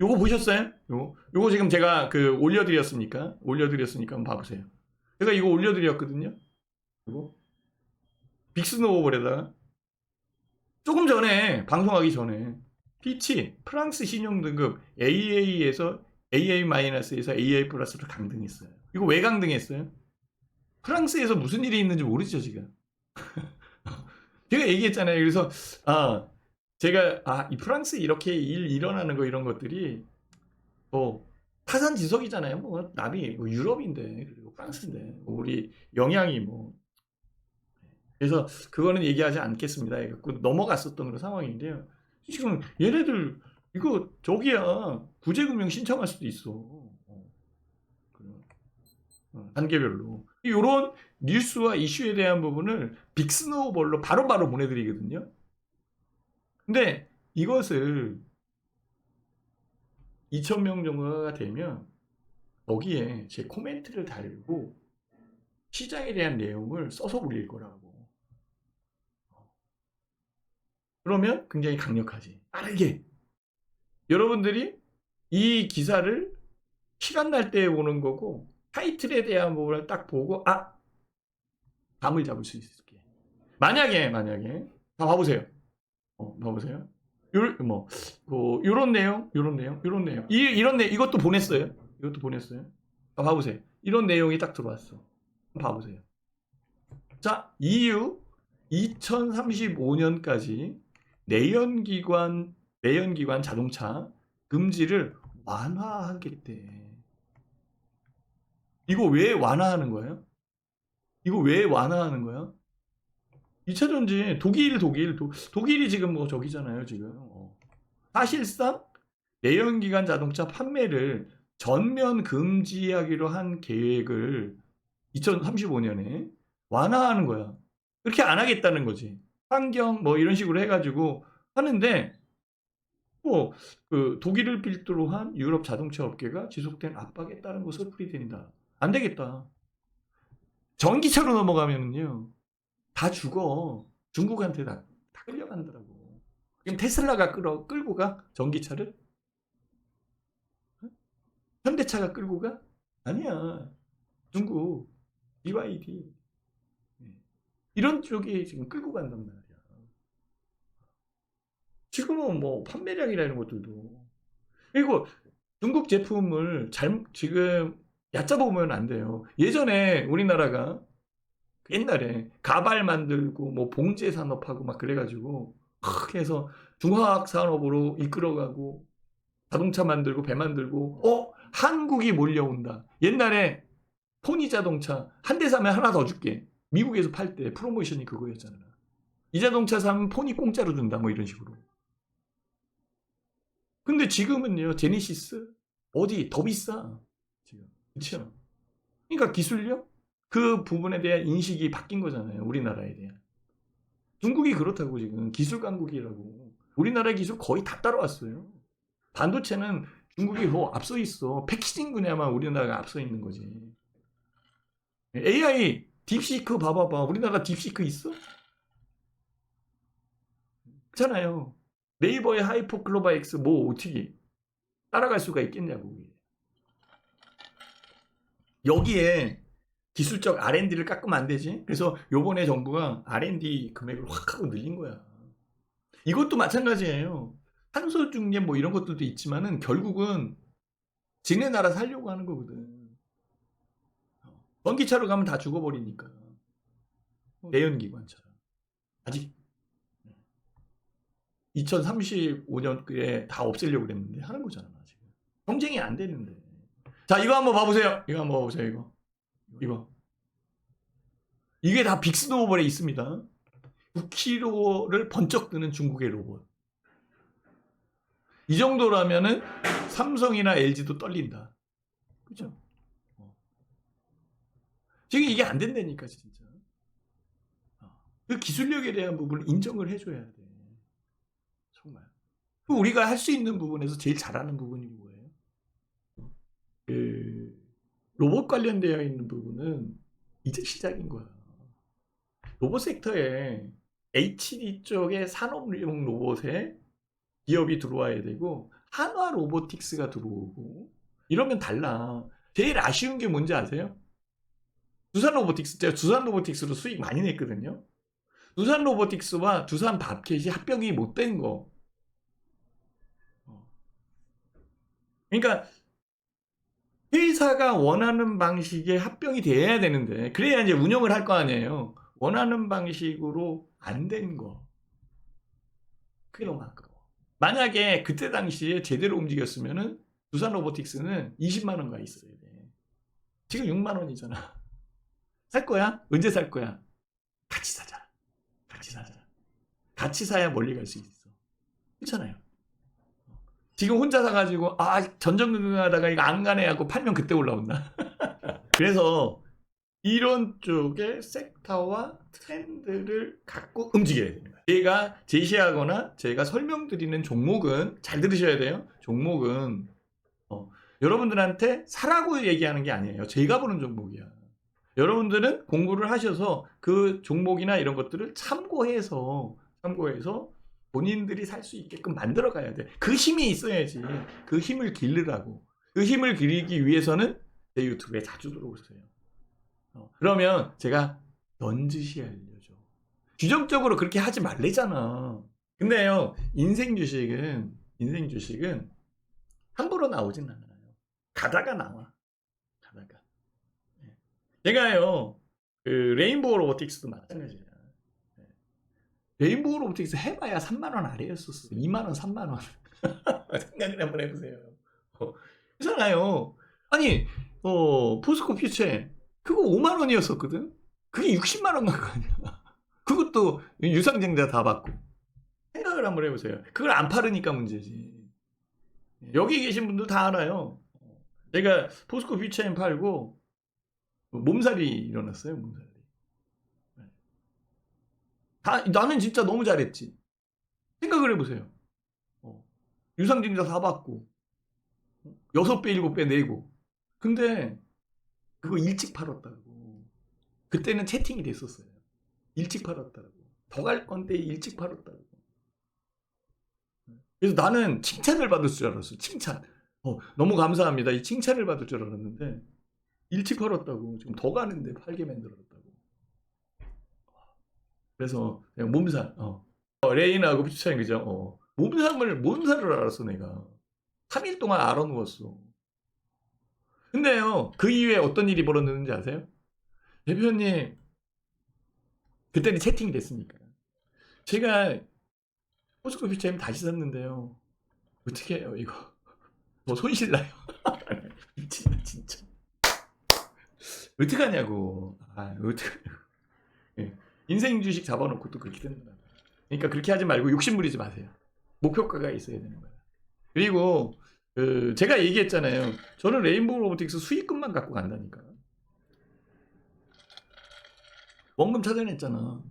요거 보셨어요? 요거 요거 지금 제가 그 올려드렸으니까 올려드렸으니까 한번 봐보세요. 제가 이거 올려드렸거든요. 이거 빅스노우볼에다가 조금 전에 방송하기 전에 피치 프랑스 신용 등급 AA에서 AA-에서 AA 플러스로 강등했어요. 이거 왜 강등했어요? 프랑스에서 무슨 일이 있는지 모르죠 지금. 제가 얘기했잖아요. 그래서 아 제가 아 이 프랑스 이렇게 일 일어나는 거 이런 것들이 뭐 타산지석이잖아요. 뭐 남이 뭐 유럽인데 그리고 프랑스인데 뭐 우리 영향이 뭐 그래서 그거는 얘기하지 않겠습니다. 그래갖고 넘어갔었던 그런 상황인데요. 지금 얘네들 이거 저기야 구제금융 신청할 수도 있어. 어. 어, 단계별로 이런 뉴스와 이슈에 대한 부분을 빅스노우볼로 바로바로 보내드리거든요. 근데 이것을 2,000명 정도가 되면 거기에 제 코멘트를 달고 시장에 대한 내용을 써서 올릴 거라고. 그러면 굉장히 강력하지. 빠르게. 여러분들이 이 기사를 시간 날 때 보는 거고 타이틀에 대한 부분을 딱 보고 아 감을 잡을 수 있게. 만약에 만약에 다 봐보세요. 어, 봐보세요. 요, 뭐, 그, 요런 내용, 요런 내용, 요런 내용. 이, 이런 내 이것도 보냈어요. 이것도 보냈어요. 아, 봐보세요. 이런 내용이 딱 들어왔어. 봐보세요. 자, EU 2035년까지 내연기관, 내연기관 자동차 금지를 완화하겠대. 이거 왜 완화하는 거예요? 이거 왜 완화하는 거야? 2차 전지 독일 독일 도, 독일이 지금 뭐 저기잖아요 지금. 어. 사실상 내연기관 자동차 판매를 전면 금지하기로 한 계획을 2035년에 완화하는 거야. 그렇게 안 하겠다는 거지. 환경 뭐 이런 식으로 해가지고 하는데 뭐 그 독일을 필두로 한 유럽 자동차 업계가 지속된 압박에 따른 것으로 풀이된다. 안 되겠다. 전기차로 넘어가면은요 다 죽어. 중국한테 다, 다 끌려간다고. 그럼 테슬라가 끌어, 끌고 가? 전기차를? 어? 현대차가 끌고 가? 아니야. 중국, BYD. 예. 이런 쪽이 지금 끌고 간단 말이야. 지금은 뭐 판매량이라는 것들도. 그리고 중국 제품을 잘, 지금 얕잡아 보면 안 돼요. 예전에 우리나라가 옛날에 가발 만들고 뭐 봉제 산업하고 막 그래가지고 크게 해서 중화학 산업으로 이끌어가고 자동차 만들고 배 만들고 어 한국이 몰려온다. 옛날에 포니 자동차 한 대 사면 하나 더 줄게. 미국에서 팔 때 프로모션이 그거였잖아. 이 자동차 사면 포니 공짜로 준다 뭐 이런 식으로. 근데 지금은요 제니시스 어디 더 비싸 지금 그렇죠. 그러니까 기술력 그 부분에 대한 인식이 바뀐 거잖아요. 우리나라에 대한. 중국이 그렇다고 지금 기술 강국이라고. 우리나라 기술 거의 다 따라왔어요. 반도체는 중국이 더 앞서 있어. 패키징 분야만 우리나라가 앞서 있는 거지. AI 딥시크 봐봐봐. 우리나라 딥시크 있어? 있잖아요. 네이버의 하이퍼 클로바 X 뭐 어떻게 따라갈 수가 있겠냐고. 여기에 기술적 R&D를 깎으면 안 되지. 그래서 요번에 정부가 R&D 금액을 확 하고 늘린 거야. 이것도 마찬가지예요. 탄소 중립 뭐 이런 것들도 있지만은 결국은 지네 나라 살려고 하는 거거든. 전기차로 가면 다 죽어버리니까. 내연기관차로. 아직 2035년에 다 없애려고 그랬는데 하는 거잖아, 지금. 경쟁이 안 되는데. 자, 이거 한번 봐보세요. 이거 한번 봐보세요, 이거. 이거. 이게 다 빅스노우볼에 있습니다. 9kg를 번쩍 드는 중국의 로봇. 이 정도라면은 삼성이나 LG도 떨린다. 그죠? 어. 지금 이게 안 된다니까, 진짜. 어. 그 기술력에 대한 부분을 인정을 해줘야 돼. 정말. 그 우리가 할 수 있는 부분에서 제일 잘하는 부분이 뭐예요? 그, 로봇 관련되어 있는 부분은 이제 시작인 거야. 로봇 섹터에 HD 쪽에 산업용 로봇에 기업이 들어와야 되고 한화 로보틱스가 들어오고 이러면 달라. 제일 아쉬운 게 뭔지 아세요? 두산 로보틱스 제가 두산 로보틱스로 수익 많이 냈거든요. 두산 로보틱스와 두산 밥켓이 합병이 못 된 거. 어. 그러니까 회사가 원하는 방식의 합병이 돼야 되는데 그래야 이제 운영을 할 거 아니에요. 원하는 방식으로 안 된 거. 그게 너무 아까워. 만약에 그때 당시에 제대로 움직였으면은 두산 로보틱스는 20만 원가 있어야 돼. 지금 6만 원이잖아. 살 거야? 언제 살 거야? 같이 사자. 같이 사자. 같이 사야 멀리 갈 수 있어. 그렇잖아요. 지금 혼자 사가지고 아 전전긍긍하다가 이거 안 가네 하고 팔면 그때 올라온다. 그래서 이런 쪽의 섹터와 트렌드를 갖고 움직여야 됩니다. 제가 제시하거나 제가 설명드리는 종목은 잘 들으셔야 돼요. 종목은 어, 여러분들한테 사라고 얘기하는 게 아니에요. 제가 보는 종목이야. 여러분들은 공부를 하셔서 그 종목이나 이런 것들을 참고해서 참고해서 본인들이 살 수 있게끔 만들어 가야 돼. 그 힘이 있어야지. 그 힘을 기르라고. 그 힘을 기르기 위해서는 제 유튜브에 자주 들어오세요. 어, 그러면 제가 넌지시 알려줘. 규정적으로 그렇게 하지 말래잖아. 근데요, 인생 주식은, 인생 주식은 함부로 나오진 않아요. 가다가 나와. 가다가. 네. 제가요, 그 레인보우 로보틱스도 마찬가지예요. 네. 레인보우 로보틱스 해봐야 3만원 아래였었어. 2만원, 3만원. 생각을 한번 해보세요. 어, 그렇잖아요. 아니, 어, 포스코 퓨처에 그거 5만 원이었었거든. 그게 60만 원 간 거 아니야. 그것도 유상증자 다 받고. 생각을 한번 해보세요. 그걸 안 팔으니까 문제지. 여기 계신 분들 다 알아요. 제가 포스코 퓨처엔 팔고 몸살이 일어났어요. 몸살이. 다 나는 진짜 너무 잘했지. 생각을 해보세요. 어, 유상증자 다 받고 6배, 7배 내고. 근데 그거 일찍 팔았다고. 그때는 채팅이 됐었어요. 일찍 팔았다고. 더 갈 건데 일찍 팔았다고. 그래서 나는 칭찬을 받을 줄 알았어. 칭찬. 어, 너무 감사합니다. 이 칭찬을 받을 줄 알았는데 일찍 팔았다고. 지금 더 가는데 팔게 만들었다고. 그래서 그냥 몸살. 어. 어, 레인하고 피처인 그죠? 어. 몸살을 몸살을 알았어 내가. 3일 동안 알아 누웠어. 근데요, 그 이후에 어떤 일이 벌어졌는지 아세요? 대표님, 그때는 채팅이 됐으니까. 제가 포스코 퓨처엠 다시 샀는데요. 어떻게 해요, 이거? 뭐 손실 나요? 미친다, 진짜. 어떡하냐고. 아, 어떡하냐고. 예. 인생 주식 잡아놓고 또 그렇게 된다. 그러니까 그렇게 하지 말고 욕심 부리지 마세요. 목표가가 있어야 되는 거야. 그리고 그 제가 얘기했잖아요. 저는 레인보우 로보틱스 수익금만 갖고 간다니까. 원금 찾아냈잖아.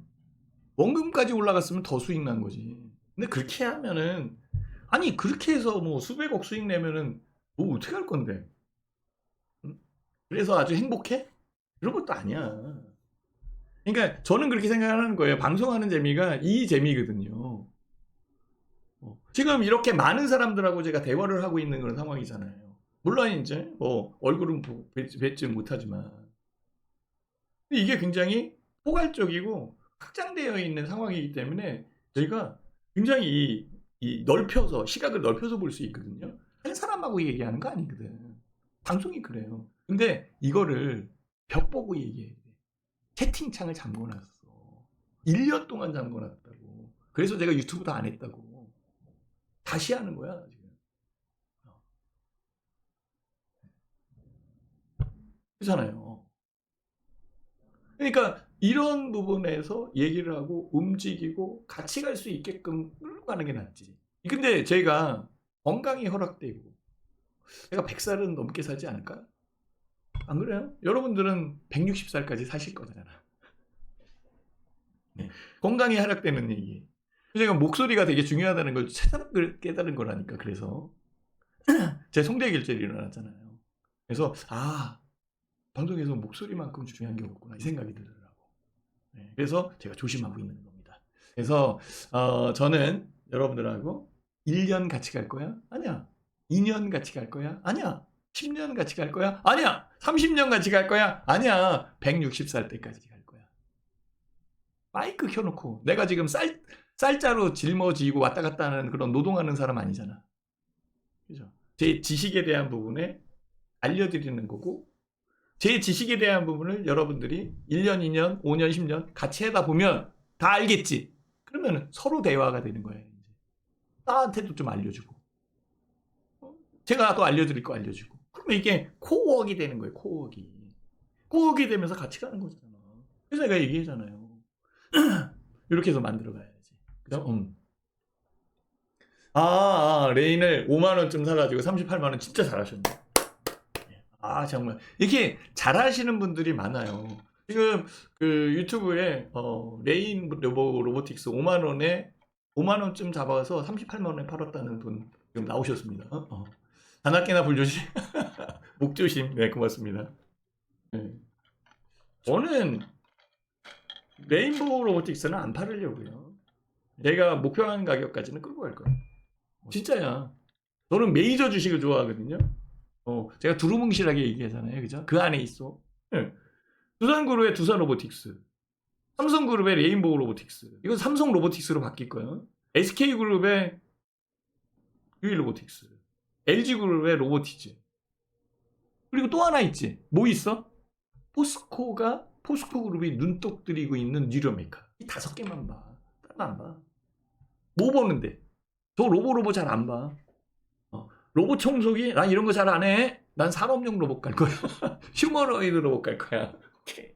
원금까지 올라갔으면 더 수익 난 거지. 근데 그렇게 하면은 아니 그렇게 해서 뭐 수백억 수익 내면은 뭐 어떻게 할 건데? 응? 그래서 아주 행복해? 이런 것도 아니야. 그러니까 저는 그렇게 생각하는 거예요. 방송하는 재미가 이 재미거든요. 어, 지금 이렇게 많은 사람들하고 제가 대화를 하고 있는 그런 상황이잖아요. 물론 이제 뭐 얼굴은 뵙지 못하지만 이게 굉장히 포괄적이고 확장되어 있는 상황이기 때문에 저희가 굉장히 이, 이 넓혀서 시각을 넓혀서 볼 수 있거든요. 한 사람하고 얘기하는 거 아니거든. 방송이 그래요. 근데 이거를 벽 보고 얘기해야 돼. 채팅창을 잠궈놨어. 1년 동안 잠궈놨다고. 그래서 제가 유튜브도 안 했다고. 다시 하는 거야, 지금. 어. 그렇잖아요. 그러니까 이런 부분에서 얘기를 하고 움직이고 같이 갈 수 있게끔 끌고 가는 게 낫지. 근데 제가 건강이 허락되고 제가 100살은 넘게 살지 않을까? 안 그래요? 여러분들은 160살까지 사실 거잖아. 네. 건강이 하락되는 얘기. 제가 목소리가 되게 중요하다는 걸 새삼 깨달은 거라니까. 그래서 제 송대 결절이 일어났잖아요. 그래서 아 방송에서 목소리만큼 중요한 게 없구나 이 생각이 들더라고. 네, 그래서 제가 조심하고 있는 겁니다. 그래서 어, 저는 여러분들하고 1년 같이 갈 거야? 아니야. 2년 같이 갈 거야? 아니야. 10년 같이 갈 거야? 아니야. 30년 같이 갈 거야? 아니야. 160살 때까지 갈 거야. 마이크 켜놓고 내가 지금 쌀 쌀자루 짊어지고 왔다 갔다 하는 그런 노동하는 사람 아니잖아. 그죠? 제 지식에 대한 부분에 알려드리는 거고 제 지식에 대한 부분을 여러분들이 1년, 2년, 5년, 10년 같이 하다 보면 다 알겠지. 그러면 서로 대화가 되는 거예요. 나한테도 좀 알려주고 어? 제가 또 알려드릴 거 알려주고 이게 코어워크 되는 거예요. 코어워크. 코어워크 되면서 같이 가는 거잖아. 그래서 내가 얘기하잖아요. 이렇게 해서 만들어 가야지. 그죠? 음. 아, 아, 레인을 5만 원쯤 사가지고 38만 원 진짜 잘하셨네. 아 정말 이렇게 잘하시는 분들이 많아요. 지금 그 유튜브에 어, 레인 로보 로보틱스 5만 원에 5만 원쯤 잡아서 38만 원에 팔았다는 분 지금 나오셨습니다. 어? 어. 단학계나 불조심, 목조심. 네 고맙습니다. 네. 저는 레인보우 로보틱스는 안 팔으려고요. 제가 목표하는 가격까지는 끌고 갈 거예요. 진짜야. 저는 메이저 주식을 좋아하거든요. 어, 제가 두루뭉실하게 얘기하잖아요. 그죠? 그 안에 있어. 예. 두산그룹의 두산 로보틱스. 삼성그룹의 레인보우 로보틱스. 이건 삼성 로보틱스로 바뀔 거예요. SK그룹의 유일 로보틱스. LG그룹의 로보티즈. 그리고 또 하나 있지. 뭐 있어? 포스코가 포스코 그룹이 눈독 들이고 있는 뉴로 메이커. 이 다섯 개만 봐. 다른 안 봐. 뭐 보는데? 저 로보 로보 잘 안 봐. 로봇 청소기 난 이런 거 잘 안 해. 난 산업용 로봇 갈 거야. 휴머노이드 로봇 갈 거야. 오케이.